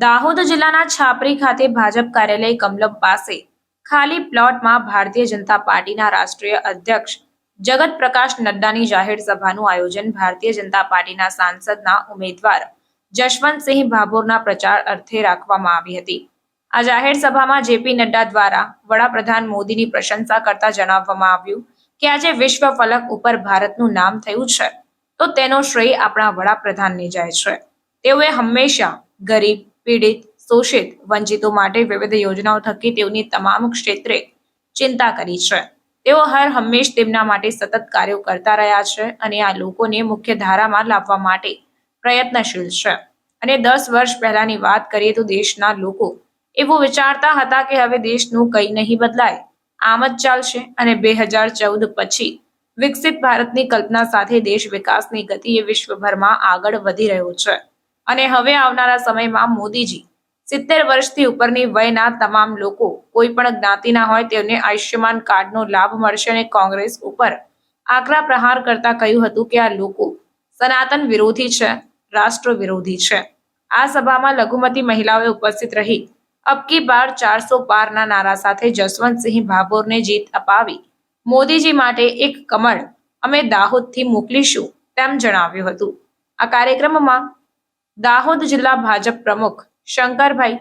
દાહોદ જિલ્લાના છાપરી ખાતે ભાજપ કાર્યાલય કમલમ પાસે ખાલી પ્લોટમાં ભારતીય જનતા પાર્ટીના રાષ્ટ્રીય અધ્યક્ષ જગત પ્રકાશ નડ્ડાની જાહેર સભાનું આયોજન ભારતીય જનતા પાર્ટીના સાંસદના ઉમેદવાર જશવંતસિંહ ભાભોરના પ્રચાર અર્થે રાખવામાં આવી હતી. આ જાહેર સભામાં જેપી નડ્ડા દ્વારા વડાપ્રધાન મોદીની પ્રશંસા કરતા જણાવવામાં આવ્યું કે આજે વિશ્વ ફલક ઉપર ભારતનું નામ થયું છે. તો તેનો શ્રેય આપણા વડાપ્રધાનને જાય છે. તેઓએ હંમેશા ગરીબ, પીડિત, શોષિત, વંચિતો માટે વિવિધ યોજનાઓ થકી તેઓની તમામ ક્ષેત્રે ચિંતા કરી છે. તેઓ હર હંમેશ તેમના માટે સતત કાર્યો કરતા રહ્યા છે અને આ લોકોને મુખ્ય ધારામાં લાવવા માટે પ્રયત્નશીલ છે. અને દસ વર્ષ પહેલાની વાત કરીએ તો દેશના લોકો એવું વિચારતા હતા કે હવે દેશનું કંઈ નહીં બદલાય. આમ જ ચાલશે અને બે હજાર ચૌદ પછી વિકસિત ભારતની કલ્પના સાથે દેશ વિકાસની ગતિએ વિશ્વભરમાં આગળ વધી રહ્યો છે. અને હવે આવનારા સમયમાં મોદીજી સિત્તેર વર્ષથી ઉપરની વયના તમામ લોકો, કોઈ પણ જ્ઞાતિના હોય તેમને આયુષ્યમાન કાર્ડનો લાભ મળશે અને કોંગ્રેસ ઉપર આકરા પ્રહાર કરતા કહ્યું હતું કે આ લોકો સનાતન વિરોધી છે, રાષ્ટ્ર વિરોધી છે. આ સભામાં લઘુમતી મહિલાઓએ ઉપસ્થિત રહી. અબકી બાર ચારસો બારના નારા સાથે જસવંતસિંહ ભાભોરને જીત અપાવી મોદીજી માટે એક કમળ અમે દાહોદથી મોકલીશું તેમ જણાવ્યું હતું આ કાર્યક્રમમાં દાહોદ જિલ્લા ભાજપ પ્રમુખ શંકરભાઈ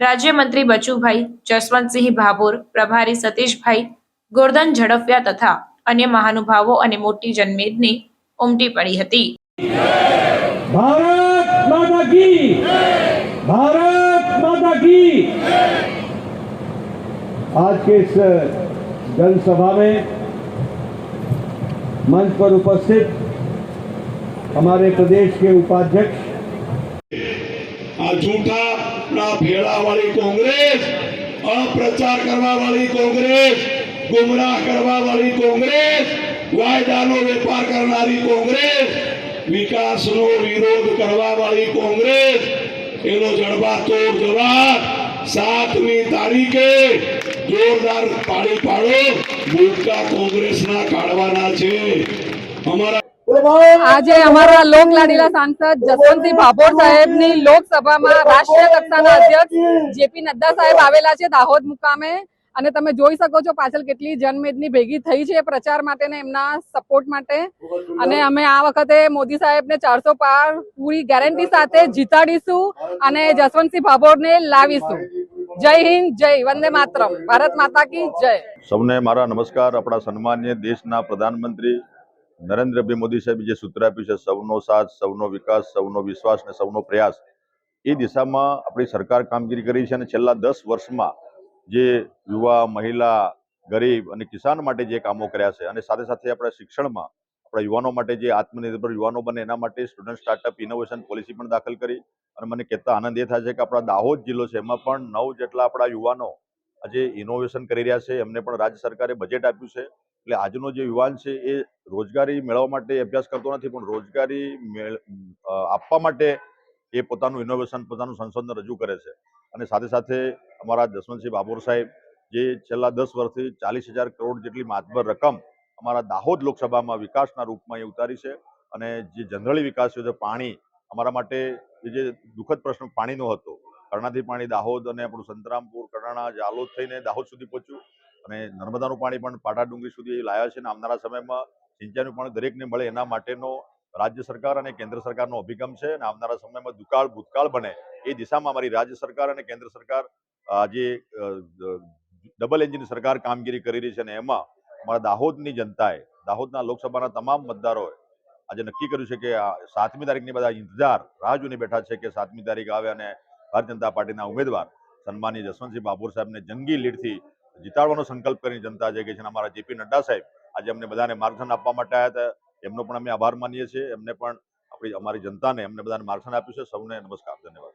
રાજ્યમંત્રી બચુભાઈ જસવંતસિંહ ભાભોર પ્રભારી સતીશભાઈ ગોરધન ઝડફિયા તથા અન્ય મહાનુભાવો અને મોટી જનમેદની ઉમટી પડી હતી भारत माता की भारत माता की आज के इस जनसभा में मंच पर उपस्थित हमारे प्रदेश के उपाध्यक्ष આ જૂઠા ના ભેળા વાળી કોંગ્રેસ અપ્રચાર કરવા વાળી કોંગ્રેસ ગુમરાહ કરવા વાળી કોંગ્રેસ વાયદાનો વેપાર કરનારી કોંગ્રેસ વિકાસનો વિરોધ કરવા વાળી કોંગ્રેસ એનો જડબાતોડ જવાબ સાતમી તારીખે જોરદાર પાડી પાડો ભૂતકા કોંગ્રેસના કાઢવાના છે. અમારા આજે અમારા લોક લાડીલા સાંસદ જસવંતસિંહ ભાભોર સાહેબની લોકસભામાં રાષ્ટ્રીય કક્ષાના અધ્યક્ષ જેપી નડ્ડા સાહેબ આવેલા છે દાહોદ મુકામે. અને તમે જોઈ શકો છો પાછળ કેટલી જનમેદની ભેગી થઈ છે પ્રચાર માટે ને એમના સપોર્ટ માટે. અને અમે આ વખતે મોદી સાહેબને ચારસો પાર પૂરી ગેરંટી સાથે જીતાડીશું અને જસવંતસિંહ ભાભોરને લાવીશું. જય હિન્દ, જય વંદે માતરમ. ભારત માતા કી જય. સૌને મારા નમસ્કાર. આપણા સન્માન્ય દેશના પ્રધાનમંત્રી નરેન્દ્રભાઈ મોદી સાહેબ જે સૂત્ર આપ્યું છે, સૌનો સાથ, સૌનો વિકાસ, સૌનો વિશ્વાસ અને સૌનો પ્રયાસ, એ દિશામાં આપણી સરકાર કામગીરી કરી છે અને છેલ્લા દસ વર્ષમાં જે યુવા, મહિલા, ગરીબ અને કિસાન માટે જે કામો કર્યા છે અને સાથે સાથે આપણા શિક્ષણમાં આપણા યુવાનો માટે જે આત્મનિર્ભર યુવાનો બને એના માટે સ્ટુડન્ટ સ્ટાર્ટઅપ ઇનોવેશન પોલિસી પણ દાખલ કરી. અને મને કહેતા આનંદ એ થાય છે કે આપણા દાહોદ જિલ્લો છે, એમાં પણ નવ જેટલા આપણા યુવાનો આજે ઇનોવેશન કરી રહ્યા છે. એમને પણ રાજ્ય સરકારે બજેટ આપ્યું છે. એટલે આજનો જે યુવાન છે એ રોજગારી મેળવવા માટે અભ્યાસ કરતો નથી, પણ રોજગારી આપવા માટે એ પોતાનું ઇનોવેશન પોતાનું સંશોધન રજૂ કરે છે. અને સાથે સાથે અમારા જસવંતસિંહ બાબોર સાહેબ, જે છેલ્લા દસ વર્ષથી ચાલીસ હજાર કરોડ જેટલી માતબર રકમ અમારા દાહોદ લોકસભામાં વિકાસના રૂપમાં એ ઉતારી છે અને જે જનરલી વિકાસ છે, પાણી અમારા માટે જે દુઃખદ પ્રશ્ન પાણીનો હતો, કર્ણાથી પાણી દાહોદ અને આપણું સંતરામપુર કરણાણા જાલોદ થઈને દાહોદ સુધી પહોંચ્યું અને નર્મદાનું પાણી પણ પાટા ડુંગરી સુધી લાવ્યા છે અને આવનારા સમયમાં સિંચાઈનું પાણી દરેકને મળે એના માટેનો રાજ્ય સરકાર અને કેન્દ્ર સરકારનો અભિગમ છે અને આવનારા સમયમાં દુકાળ, ભૂતકાળ બને એ દિશામાં અમારી રાજ્ય સરકાર અને કેન્દ્ર સરકાર આજે ડબલ એન્જિન સરકાર કામગીરી કરી રહી છે અને એમાં અમારા દાહોદની જનતાએ, દાહોદના લોકસભાના તમામ મતદારોએ આજે નક્કી કર્યું છે કે સાતમી તારીખની બધા ઇંતજાર રાહ જોઈને બેઠા છે કે સાતમી તારીખ આવે અને ભારતીય જનતા પાર્ટીના ઉમેદવાર સન્માનીય જસવંતસિંહ બાબુર સાહેબને જંગી લીડથી જીતાડવાનો સંકલ્પ કરીને જનતા જે કે છે અમારા જેપી નડ્ડા સાહેબ આજે અમને બધાને માર્ગદર્શન આપવા માટે આવ્યા હતા, એમનો પણ અમે આભાર માનીએ છીએ, એમને પણ આપણી, અમારી જનતાને એમને બધાને માર્ગદર્શન આપ્યું છે, સૌને નમસ્કાર, ધન્યવાદ.